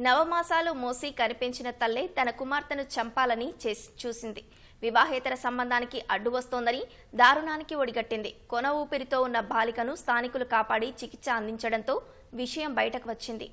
నవమాసాలు మోసి కనిపించిన తల్లే తన కుమార్తెను చంపాలని చేసి చూసింది. వివాహేతర సంబంధానికి అడ్డు వస్తోందని దారుణానికి ఒడిగట్టింది. కొన ఊపిరితో ఉన్న బాలికను స్థానికులు కాపాడి చికిత్స అందించడంతో విషయం బయటకు వచ్చింది.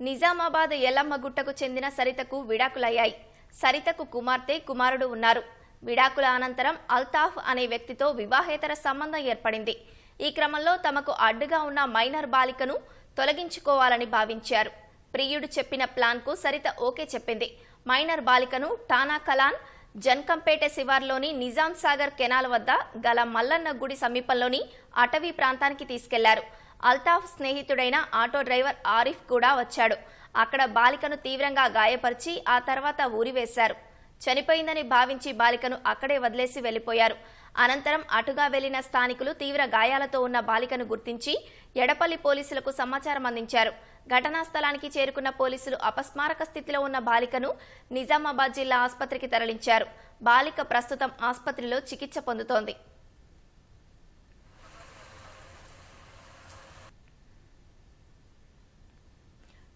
నిజామాబాద్ ఎల్లమ్మగుట్టకు చెందిన సరితకు విడాకులయ్యాయి. సరితకు కుమార్తె కుమారుడు ఉన్నారు. విడాకుల అనంతరం అల్తాఫ్ అనే వ్యక్తితో వివాహేతర సంబంధం ఏర్పడింది. ఈ క్రమంలో తమకు అడ్డుగా ఉన్న మైనర్ బాలికను తొలగించుకోవాలని భావించారు. ప్రియుడు చెప్పిన ప్లాన్కు సరిత ఓకే చెప్పింది. మైనర్ బాలికను టానా కలాన్ జన్కంపేట శివార్లోని నిజాం సాగర్ కెనాల్ వద్ద గల మల్లన్న గుడి సమీపంలోని అటవీ ప్రాంతానికి తీసుకెళ్ళారు. అల్తాఫ్ స్నేహితుడైన ఆటో డ్రైవర్ ఆరిఫ్ కూడా వచ్చాడు. అక్కడ బాలికను తీవ్రంగా గాయపరిచి ఆ తర్వాత ఊరివేశారు. చనిపోయిందని భావించి బాలికను అక్కడే వదిలేసి వెళ్ళిపోయారు అనంతరం అటుగా వెళ్ళిన స్థానికులు తీవ్ర గాయాలతో ఉన్న బాలికను గుర్తించి ఎడపల్లి పోలీసులకు సమాచారం అందించారు. ఘటనా స్థలానికి చేరుకున్న పోలీసులు అపస్మారక స్థితిలో ఉన్న బాలికను నిజామాబాద్ జిల్లా ఆసుపత్రికి తరలించారు. బాలిక ప్రస్తుతం ఆసుపత్రిలో చికిత్స పొందుతోంది.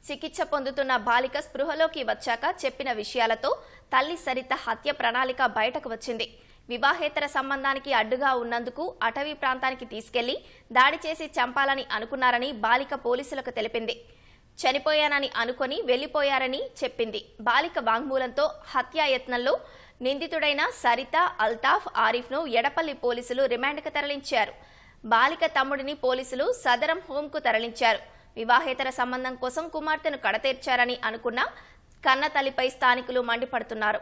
చికిత్స పొందుతున్న బాలిక స్పృహలోకి వచ్చాక చెప్పిన విషయాలతో తల్లి సరిత హత్య ప్రణాళిక బయటకు వచ్చింది. వివాహేతర సంబంధానికి అడ్డుగా ఉన్నందుకు అటవీ ప్రాంతానికి తీసుకెళ్ళి దాడి చేసి చంపాలని అనుకున్నారని బాలిక పోలీసులకు తెలిపింది. చనిపోయానని అనుకొని వెళ్ళిపోయారని చెప్పింది. బాలిక వాంగ్మూలంతో హత్యాయత్నంలో నిందితుడైన సరిత అల్తాఫ్ ఆరిఫ్ను ఎడపల్లి పోలీసులు రిమాండ్కు తరలించారు. బాలిక తమ్ముడిని పోలీసులు సదరం హోంకు తరలించారు. వివాహేతర సంబంధం కోసం కుమార్తెను కడతీర్చారని అనుకున్న కన్న తల్లిపై స్థానికులు మండిపడుతున్నారు.